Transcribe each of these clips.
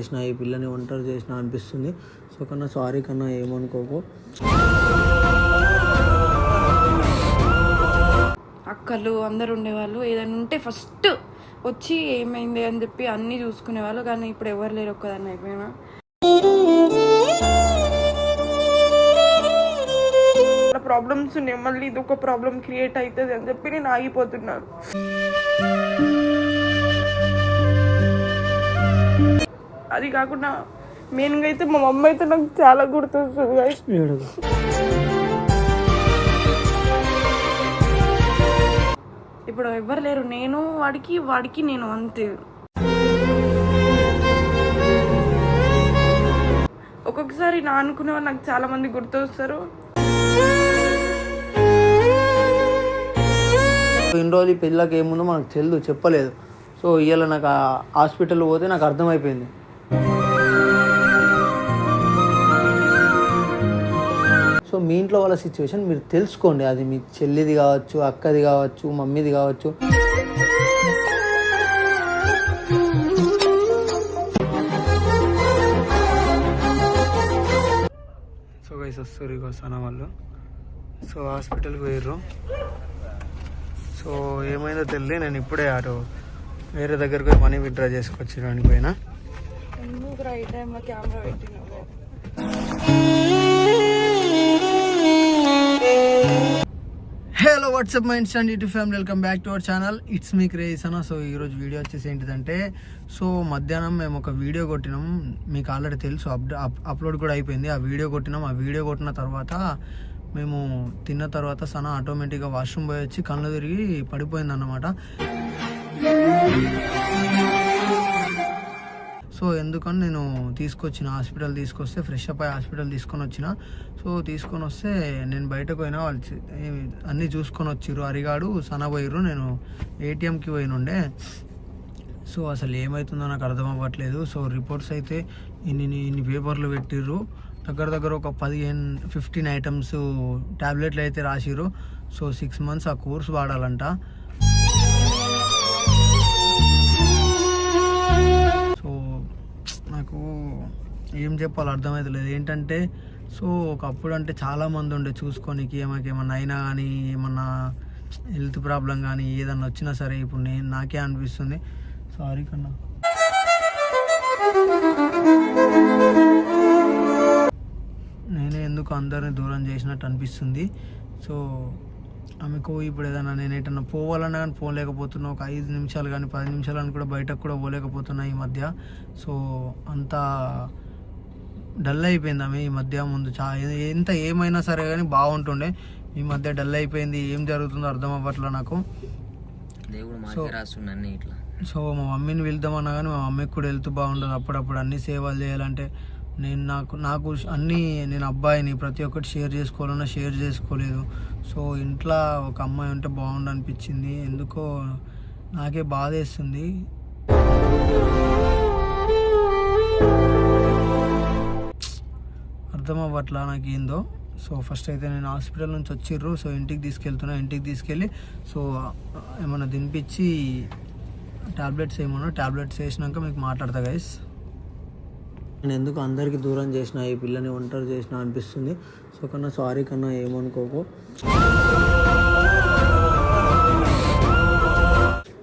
చేసిన ఈ పిల్లని ఒంటరి చేసిన అనిపిస్తుంది. సో కన్నా సారీ కన్నా ఏమనుకోకు. అక్కలు అందరు ఉండేవాళ్ళు. ఏదైనా ఉంటే ఫస్ట్ వచ్చి ఏమైంది అని చెప్పి అన్నీ చూసుకునేవాళ్ళు. కానీ ఇప్పుడు ఎవరు లేరు ఒక్కదాన్ని అయిపోయినా. ప్రాబ్లమ్స్ ఉన్నాయి. మళ్ళీ ఇది ఒక ప్రాబ్లం క్రియేట్ అవుతుంది అని చెప్పి నేను ఆగిపోతున్నాను. అది కాకుండా మెయిన్గా అయితే మా మమ్మీ అయితే నాకు చాలా గుర్తొస్తుంది ఇప్పుడు ఎవ్వరు లేరు నేను వాడికి వాడికి నేను అంతే. ఒక్కొక్కసారి నా అనుకునే వాళ్ళు నాకు చాలా మంది గుర్తొస్తారు. ఇన్ని రోజులు ఈ పిల్లకి ఏముందో మనకు తెలియదు చెప్పలేదు. సో ఇవాళ నాకు ఆ హాస్పిటల్ పోతే నాకు అర్థమైపోయింది. సో మీ ఇంట్లో వాళ్ళ సిచ్యువేషన్ మీరు తెలుసుకోండి. అది మీ చెల్లిది కావచ్చు అక్కది కావచ్చు మమ్మీది కావచ్చు. సో గైస్ వస్తారు వస్తాను వాళ్ళు. సో హాస్పిటల్కి పోయారు సో ఏమైందో తెలియదు నేను ఇప్పుడే అటు వేరే దగ్గరకు మనీ విత్డ్రా చేసుకొచ్చడానికి పోయినా. Camera hello WhatsApp my instant YouTube family welcome back to our channel it's me craze అన్న సో ఈరోజు వీడియో వచ్చేసి ఏంటిదంటే సో మధ్యాహ్నం మేము ఒక వీడియో కొట్టినాం. మీకు ఆల్రెడీ తెలుసు అప్ అప్లోడ్ కూడా అయిపోయింది. ఆ వీడియో కొట్టినాం. ఆ వీడియో కొట్టిన తర్వాత మేము తిన్న తర్వాత సన ఆటోమేటిక్గా వాష్రూమ్ పోయి వచ్చి కళ్ళు తిరిగి పడిపోయింది అన్నమాట సో ఎందుకని నేను తీసుకొచ్చిన హాస్పిటల్ తీసుకొస్తే ఫ్రెష్ అప్ అయ్యి హాస్పిటల్ తీసుకొని వచ్చిన. సో తీసుకొని వస్తే నేను బయటకు పోయినా వాళ్ళు అన్నీ చూసుకొని వచ్చిర్రు. అరిగాడు సనబోయిర్రు నేను ఏటీఎంకి పోయినుండే. సో అసలు ఏమవుతుందో నాకు అర్థం అవ్వట్లేదు. సో రిపోర్ట్స్ అయితే ఇన్ని ఇన్ని పేపర్లు పెట్టిర్రు. దగ్గర దగ్గర ఒక పదిహేను ఫిఫ్టీన్ ఐటమ్స్ టాబ్లెట్లు అయితే రాసిర్రు. సో సిక్స్ మంత్స్ ఆ కోర్స్ వాడాలంట. నాకు ఏం చెప్పాలో అర్థమవుతలేదు ఏంటంటే సో ఒకప్పుడు అంటే చాలా మంది ఉండే చూసుకోనికి ఏమైనా ఏమన్నా అయినా కానీ ఏమన్నా హెల్త్ ప్రాబ్లం కానీ ఏదన్నా వచ్చినా సరే ఇప్పుడు నేను నాకే అనిపిస్తుంది. సారీ కన్నా. నేనే ఎందుకు అందరిని దూరం చేసినట్టు అనిపిస్తుంది? సో ఆమెకు ఇప్పుడు ఏదైనా నేను ఎటన్నా పోవాలన్నా కానీ పోలేకపోతున్నా ఒక ఐదు నిమిషాలు కానీ పది నిమిషాలు అని కూడా బయటకు కూడా పోలేకపోతున్నా ఈ మధ్య. సో అంత డల్ అయిపోయింది ఆమె ఈ మధ్య ముందు చా ఎంత ఏమైనా సరే కానీ బాగుంటుండే. ఈ మధ్య డల్ అయిపోయింది ఏం జరుగుతుందో అర్థం అవ్వట్లే నాకు. దేవుడు సో- ఇట్లా. సో మా మమ్మీని వెళ్దామన్నా కానీ మా మమ్మీకి కూడా వెళ్తూ బాగుండదు. అప్పుడప్పుడు అన్ని సేవలు చేయాలంటే నేను నాకు నాకు అన్నీ నేను అబ్బాయిని ప్రతి ఒక్కటి షేర్ చేసుకోవాలన్నా షేర్ చేసుకోలేదు. సో ఇంట్లో ఒక అమ్మాయి ఉంటే బాగుండు అనిపించింది ఎందుకో నాకే బాధ వేస్తుంది అర్థం అవ్వట్లా నాకు ఏందో సో ఫస్ట్ అయితే నేను హాస్పిటల్ నుంచి వచ్చిర్రు. సో ఇంటికి తీసుకెళ్తున్నా ఇంటికి తీసుకెళ్ళి సో ఏమైనా తినిపించి ట్యాబ్లెట్స్ ఏమన్నా టాబ్లెట్స్ వేసినాక మీకు మాట్లాడతా గైస్ నేను ఎందుకు అందరికి దూరం చేసిన ఈ పిల్లని ఒంటరి చేసిన అనిపిస్తుంది. సో కన్నా సారీ కన్నా ఏమనుకోకు.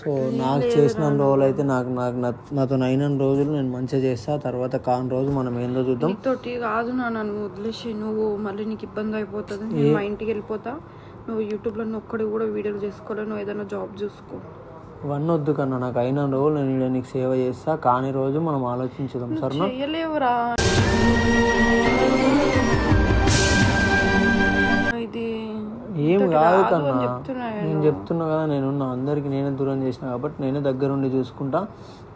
సో నాకు చేసిన రోజులు అయితే నాకు నాకు నాతో అయిన రోజులు నేను మంచిగా చేస్తా తర్వాత కాని రోజు మనం ఏందో చూద్దాం. నీతోటి కాదు నా నన్ను వదిలేసి నువ్వు మళ్ళీ నీకు ఇబ్బంది అయిపోతుంది. నేను మా ఇంటికి వెళ్ళిపోతా. నువ్వు యూట్యూబ్లో నువ్వు ఒక్కడి కూడా వీడియోలు చేసుకోవాలి నువ్వు ఏదైనా జాబ్ చూసుకో. ఇవన్నీ వద్దు కన్నా నాకు అయిన రోజులు నేను నీకు సేవ చేస్తా కాని రోజు మనం ఆలోచించుదాం సరేనా? ఇది ఏం కాదు కన్నా. నేను చెప్తున్నా కదా నేను నా అందరికి నేనే దూరం చేసిన కాబట్టి నేనే దగ్గరుండి చూసుకుంటా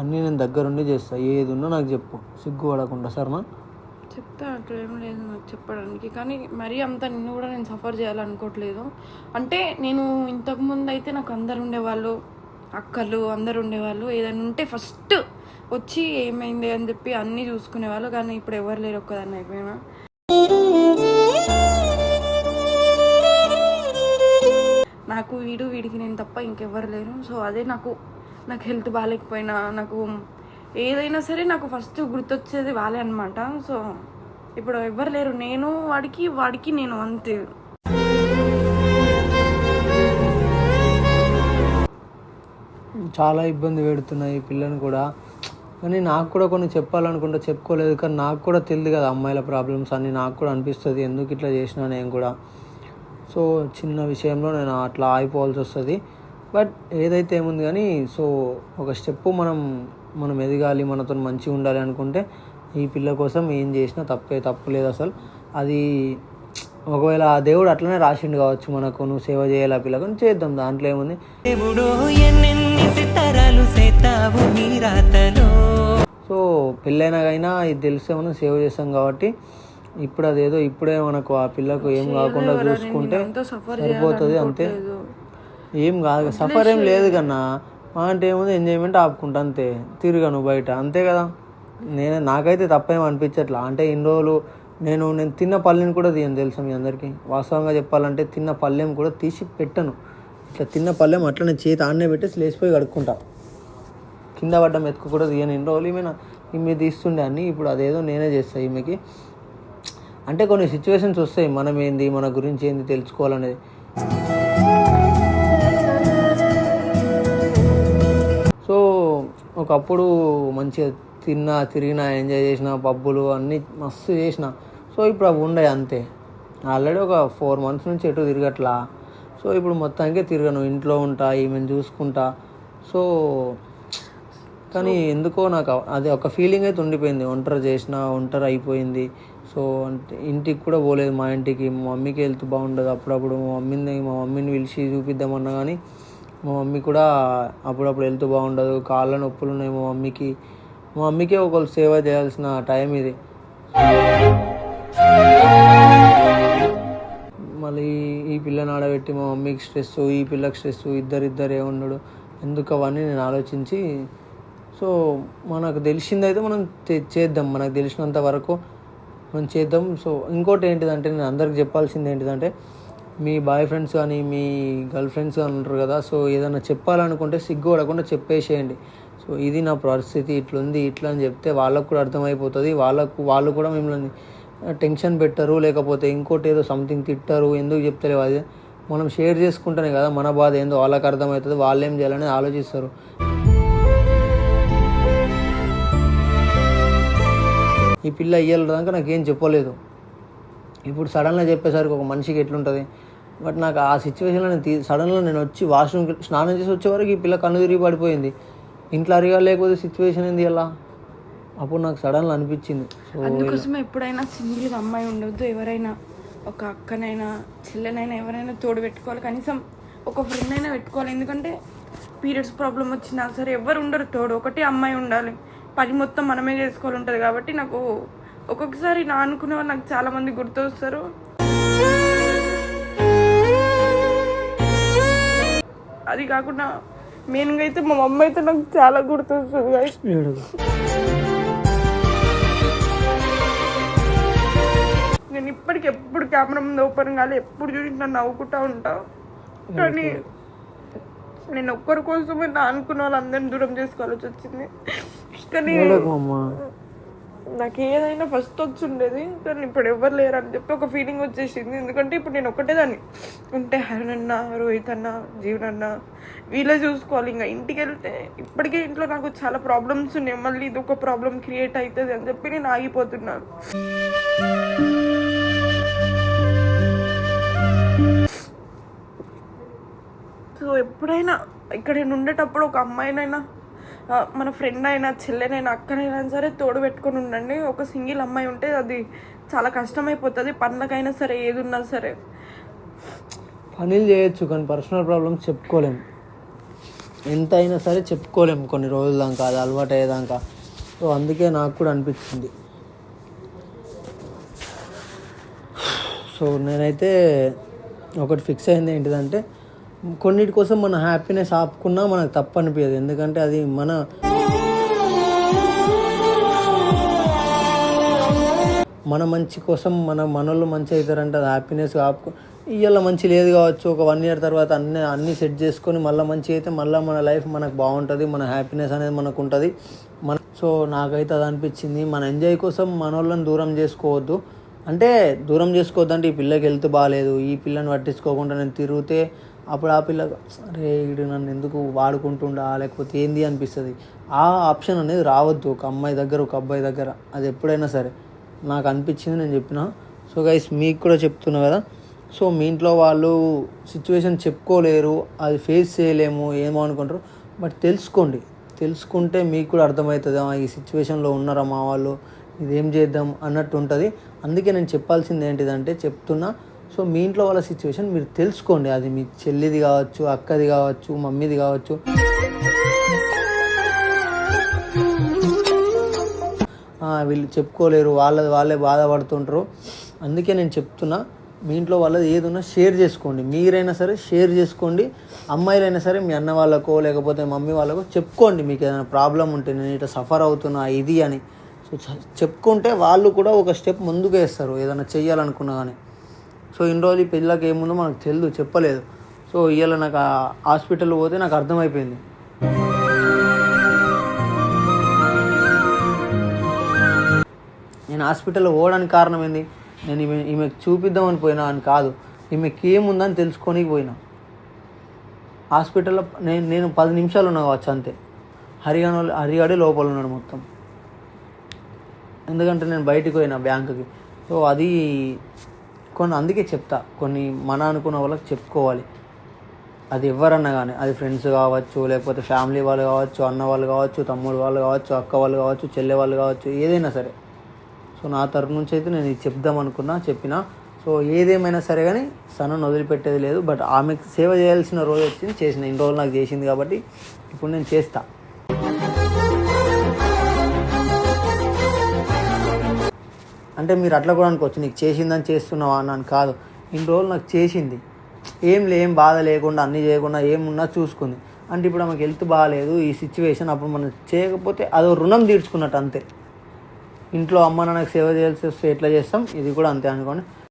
అన్నీ నేను దగ్గరుండి చేస్తా ఏది ఉన్నా నాకు చెప్పు సిగ్గు పడకుండా సరేనా? చెప్తా అట్లా ఏం లేదు నాకు చెప్పడానికి. కానీ మరీ అంత నిన్ను కూడా నేను సఫర్ చేయాలనుకోవట్లేదు. అంటే నేను ఇంతకు ముందు అయితే నాకు అందరు ఉండేవాళ్ళు అక్కలు అందరు ఉండేవాళ్ళు. ఏదైనా ఉంటే ఫస్ట్ వచ్చి ఏమైంది అని చెప్పి అన్నీ చూసుకునేవాళ్ళు. కానీ ఇప్పుడు ఎవరు లేరు ఒక్కదాన్ని అయిపోయినా. నాకు వీడు వీడికి నేను తప్ప ఇంకెవ్వరు లేరు. సో అదే నాకు నాకు హెల్త్ బాగాలేకపోయినా నాకు ఏదైనా సరే నాకు ఫస్ట్ గుర్తొచ్చేది వాళ్ళే అనమాట సో ఇప్పుడు ఎవ్వరు లేరు. నేను వాడికి వాడికి నేను అంతే. చాలా ఇబ్బంది పెడుతున్నాయి ఈ పిల్లని కూడా. కానీ నాకు కూడా కొన్ని చెప్పాలనుకుంటే చెప్పుకోలేదు. కానీ నాకు కూడా తెలియదు కదా అమ్మాయిల ప్రాబ్లమ్స్ అన్నీ నాకు కూడా అనిపిస్తుంది ఎందుకు ఇట్లా చేసినా నేను కూడా. సో చిన్న విషయంలో నేను అట్లా ఆగిపోవాల్సి వస్తుంది. బట్ ఏదైతే ఏముంది కానీ సో ఒక స్టెప్ మనం మనం ఎదగాలి మనతో మంచిగా ఉండాలి అనుకుంటే ఈ పిల్ల కోసం ఏం చేసినా తప్పే తప్పు లేదు అసలు. అది ఒకవేళ ఆ దేవుడు అట్లనే రాసిండు కావచ్చు మనకు నువ్వు సేవ చేయాలి ఆ పిల్లకు చేద్దాం దాంట్లో ఏముంది? సో పెళ్ళైనాకైనా ఇది తెలిస్తే మనం సేవ్ చేస్తాం కాబట్టి ఇప్పుడు అదేదో ఇప్పుడే మనకు ఆ పిల్లకు ఏం కాకుండా చూసుకుంటే సరిపోతుంది అంతే. ఏం కాదు సఫర్ ఏం లేదు కన్నా మా అంటే ఏముంది ఎంజాయ్మెంట్ ఆపుకుంటా అంతే. తిరగను బయట అంతే కదా. నేను నాకైతే తప్పేం అనిపించట్లా. అంటే ఇన్ని రోజులు నేను నేను తిన్న పల్లెని కూడా తీయను తెలుసు మీ అందరికీ? వాస్తవంగా చెప్పాలంటే తిన్న పల్లెం కూడా తీసి పెట్టను. ఇట్లా తిన్న పల్లెం అట్లనే చేతి ఆడనే పెట్టేసి లేచిపోయి కడుక్కుంటా. కింద పడ్డ మెతుకు కూడా తీయను. ఎన్ని రోజులు ఈమె ఈమె తీస్తుండే అన్ని ఇప్పుడు అదేదో నేనే చేస్తాను ఈమెకి. అంటే కొన్ని సిచ్యువేషన్స్ వస్తాయి. మనం ఏంది మన గురించి ఏంది తెలుసుకోవాలనేది. సో ఒకప్పుడు మంచిగా తిన్నా తిరిగినా ఎంజాయ్ చేసిన పబ్బులు అన్నీ మస్తు చేసిన. సో ఇప్పుడు అవి ఉండే అంతే. ఆల్రెడీ ఒక ఫోర్ మంత్స్ నుంచి ఎటు తిరగట్లా. సో ఇప్పుడు మొత్తానికి తిరగను. ఇంట్లో ఉంటా ఈమెను చూసుకుంటా. సో కానీ ఎందుకో నాకు అది ఒక ఫీలింగ్ అయితే ఉండిపోయింది. ఒంటరి చేసిన ఒంటరి అయిపోయింది. సో అంటే ఇంటికి కూడా పోలేదు మా ఇంటికి. మా మమ్మీకి హెల్త్ బాగుండదు అప్పుడప్పుడు. మా మమ్మీని మా మమ్మీని పిలిచి చూపిద్దామన్నా కానీ మా మమ్మీ కూడా అప్పుడప్పుడు హెల్త్ బాగుండదు. కాళ్ళ నొప్పులు ఉన్నాయి మా మమ్మీకి. మా మమ్మీకే ఒకళ్ళు సేవ చేయాల్సిన టైం ఇది. మళ్ళీ ఈ పిల్లని ఆడబెట్టి మా మమ్మీకి స్ట్రెస్ ఈ పిల్లకి స్ట్రెస్ ఇద్దరిద్దరే ఉండడు ఎందుకు అవన్నీ నేను ఆలోచించి సో మనకు తెలిసిందైతే మనం చేద్దాం. మనకు తెలిసినంత వరకు మనం చేద్దాం. సో ఇంకోటి ఏంటిదంటే నేను అందరికి చెప్పాల్సింది ఏంటిదంటే మీ బాయ్ ఫ్రెండ్స్ కానీ మీ గర్ల్ ఫ్రెండ్స్ కానీ ఉంటారు కదా సో ఏదైనా చెప్పాలనుకుంటే సిగ్గు పడకుండా చెప్పేసేయండి. సో ఇది నా పరిస్థితి. ఇట్లుంది ఇట్లా అని చెప్తే వాళ్ళకు కూడా అర్థమైపోతుంది. వాళ్ళకు వాళ్ళు కూడా మిమ్మల్ని టెన్షన్ పెట్టరు లేకపోతే ఇంకోటి ఏదో సంథింగ్ తిట్టరు ఎందుకు చెప్తలేవు అది. మనం షేర్ చేసుకుంటేనే కదా మన బాధ ఏందో వాళ్ళకి అర్థమవుతుంది వాళ్ళు ఏం చేయాలని ఆలోచిస్తారు. ఈ పిల్ల ఇయ్యాలి దాకా నాకేం చెప్పలేదు. ఇప్పుడు సడన్గా చెప్పేసరికి ఒక మనిషికి ఎట్లుంటుంది? బట్ నాకు ఆ సిచ్యువేషన్లో నేను తీ సడన్గా నేను వచ్చి వాష్రూమ్కి స్నానం చేసి వచ్చేవరకు ఈ పిల్ల కన్ను తిరిగి పడిపోయింది. ఇంట్లో అరిగా లేకపోతే సిచ్యువేషన్ ఏంది ఎలా? అప్పుడు నాకు సడన్గా అనిపించింది. అందుకోసం ఎప్పుడైనా సింగిల్గా అమ్మాయి ఉండొద్దు ఎవరైనా ఒక అక్కనైనా చెల్లెనైనా ఎవరైనా తోడు పెట్టుకోవాలి. కనీసం ఒక ఫ్రెండ్ అయినా పెట్టుకోవాలి. ఎందుకంటే పీరియడ్స్ ప్రాబ్లం వచ్చినా సరే ఎవరు ఉండరు తోడు. ఒకటే అమ్మాయి ఉండాలి. పని మొత్తం మనమే చేసుకోవాలి ఉంటుంది. కాబట్టి నాకు ఒక్కొక్కసారి నా అనుకునే వాళ్ళు నాకు చాలా మంది గుర్తొస్తారు. అది కాకుండా మెయిన్గా అయితే మా మమ్మీ అయితే నాకు చాలా గుర్తొస్తుంది ఇప్పటికి ఎప్పుడు కెమెరా ముందు ఓపెన్ కాలే ఎప్పుడు చూసినా నవ్వుకుంటా ఉంటా కానీ నేను ఒక్కరి కోసమే అనుకున్న వాళ్ళందరిని దూరం చేసుకోవాల్సి వచ్చింది. కానీ నాకు ఏదైనా ఫస్ట్ వచ్చి ఉండేది కానీ ఇప్పుడు ఎవరు లేరు అని చెప్పి ఒక ఫీలింగ్ వచ్చేసింది. ఎందుకంటే ఇప్పుడు నేను ఒక్కటే దాన్ని. ఉంటే హరణ్ అన్న రోహిత్ అన్న జీవన్ అన్న వీళ్ళే చూసుకోవాలి. ఇంకా ఇంటికి వెళ్తే ఇప్పటికే ఇంట్లో నాకు చాలా ప్రాబ్లమ్స్ ఉన్నాయి. మళ్ళీ ఇది ఒక ప్రాబ్లం క్రియేట్ అవుతుంది అని చెప్పి నేను ఆగిపోతున్నాను. సో ఎప్పుడైనా ఇక్కడ నేను ఉండేటప్పుడు ఒక అమ్మాయినైనా మన ఫ్రెండ్ అయినా చెల్లెనైనా అక్కనైనా సరే తోడు పెట్టుకొని ఉండండి. ఒక సింగిల్ అమ్మాయి ఉంటే అది చాలా కష్టమైపోతుంది. పనులకైనా సరే ఏది ఉన్నా సరే. పనులు చేయొచ్చు కానీ పర్సనల్ ప్రాబ్లమ్స్ చెప్పుకోలేం. ఎంత అయినా సరే చెప్పుకోలేం కొన్ని రోజుల దాకా అది అలవాటు అయ్యేదాకా. సో అందుకే నాకు కూడా అనిపించింది. సో నేనైతే ఒకటి ఫిక్స్ అయింది ఏంటిదంటే కొన్నిటి కోసం మన హ్యాపీనెస్ ఆపుకున్నా మనకు తప్పు అనిపించదు ఎందుకంటే అది మన మన మంచి కోసం మన మనోళ్ళు మంచి అవుతారంటే అది హ్యాపీనెస్ ఆపుకు ఇవాళ మంచి లేదు కావచ్చు. ఒక వన్ ఇయర్ తర్వాత అన్ని అన్నీ సెట్ చేసుకొని మళ్ళీ మంచి అయితే మళ్ళీ మన లైఫ్ మనకు బాగుంటుంది మన హ్యాపీనెస్ అనేది మనకు ఉంటుంది మన సో నాకైతే అది అనిపించింది. మన ఎంజాయ్ కోసం మనోళ్ళని దూరం చేసుకోవద్దు. అంటే దూరం చేసుకోవద్దు అంటే ఈ పిల్లకి హెల్త్ బాగాలేదు ఈ పిల్లని పట్టించుకోకుండా నేను తిరిగితే అప్పుడు ఆ పిల్ల అరే వీడు నన్ను ఎందుకు వాడుకుంటుండా? లేకపోతే ఏంది అనిపిస్తుంది? ఆ ఆప్షన్ అనేది రావద్దు. ఒక అమ్మాయి దగ్గర ఒక అబ్బాయి దగ్గర. అది ఎప్పుడైనా సరే. నాకు అనిపించింది నేను చెప్పిన. సో గైస్ మీకు కూడా చెప్తున్నా కదా. సో మీ ఇంట్లో వాళ్ళు సిచ్యువేషన్ చెప్పుకోలేరు. అది ఫేస్ చేయలేము ఏమో అనుకుంటారు. బట్ తెలుసుకోండి. తెలుసుకుంటే మీకు కూడా అర్థమవుతుంది. ఈ సిచ్యువేషన్లో ఉన్నారా మా వాళ్ళు? ఇదేం చేద్దాం? అన్నట్టు ఉంటుంది. అందుకే నేను చెప్పాల్సింది ఏంటిదంటే చెప్తున్నా సో మీ ఇంట్లో వాళ్ళ సిచ్యువేషన్ మీరు తెలుసుకోండి. అది మీ చెల్లిది కావచ్చు అక్కది కావచ్చు మమ్మీది కావచ్చు. వీళ్ళు చెప్పుకోలేరు. వాళ్ళది వాళ్ళే బాధపడుతుంటారు. అందుకే నేను చెప్తున్నా మీ ఇంట్లో వాళ్ళది ఏది ఉన్నా షేర్ చేసుకోండి. మీరైనా సరే షేర్ చేసుకోండి. అమ్మాయిలైనా సరే మీ అన్న వాళ్ళకో లేకపోతే మమ్మీ వాళ్ళకో చెప్పుకోండి. మీకు ఏదైనా ప్రాబ్లం ఉంటే నేను ఇట్లా సఫర్ అవుతున్నా ఇది అని. సో చెప్పుకుంటే వాళ్ళు కూడా ఒక స్టెప్ ముందుకు వేస్తారు. ఏదైనా చెయ్యాలనుకున్నా కానీ. సో ఇన్ని రోజులు ఈ పిల్లకి ఏముందో మనకు తెలియదు చెప్పలేదు. సో ఇవాళ నాకు ఆ హాస్పిటల్ పోతే నాకు అర్థమైపోయింది. నేను హాస్పిటల్లో పోవడానికి కారణం ఏంది? నేను ఈమె ఈమెకు చూపిద్దామని పోయినా అని కాదు. ఈమెకి ఏముందని తెలుసుకొని పోయినా. హాస్పిటల్లో నేను నేను పది నిమిషాలు ఉన్నా కావచ్చు అంతే. హరిగాన హరిగాడే లోపల ఉన్నాడు మొత్తం. ఎందుకంటే నేను బయటికి పోయినా బ్యాంకుకి. సో అది కొన్ని అందుకే చెప్తా. కొన్ని మన అనుకున్న వాళ్ళకి చెప్పుకోవాలి. అది ఎవరన్నా కానీ అది ఫ్రెండ్స్ కావచ్చు లేకపోతే ఫ్యామిలీ వాళ్ళు కావచ్చు అన్న వాళ్ళు కావచ్చు తమ్ముడు వాళ్ళు కావచ్చు అక్క వాళ్ళు కావచ్చు చెల్లె వాళ్ళు కావచ్చు ఏదైనా సరే. సో నా తరపు నుంచి అయితే నేను ఇది చెప్దాం అనుకున్నా చెప్పిన. సో ఏదేమైనా సరే కానీ సనను వదిలిపెట్టేది లేదు. బట్ ఆమెకు సేవ చేయాల్సిన రోజు వచ్చింది చేసిన ఇన్ని రోజులు నాకు చేసింది కాబట్టి ఇప్పుడు నేను చేస్తా. అంటే మీరు అట్లా కూడా అనుకోవచ్చు నీకు చేసిందని చేస్తున్నావా అని కాదు. ఇన్ని రోజులు నాకు చేసింది. ఏం లే ఏం బాధ లేకుండా అన్నీ చేయకుండా ఏమున్నా చూసుకుంది. అంటే ఇప్పుడు ఆమెకు హెల్త్ బాగాలేదు ఈ సిచ్యువేషన్ అప్పుడు మనం చేయకపోతే అదో రుణం తీర్చుకున్నట్టు అంతే. ఇంట్లో అమ్మ నాకు సేవ చేయాల్సి వస్తే ఎట్లా చేస్తాం? ఇది కూడా అంతే అనుకోండి.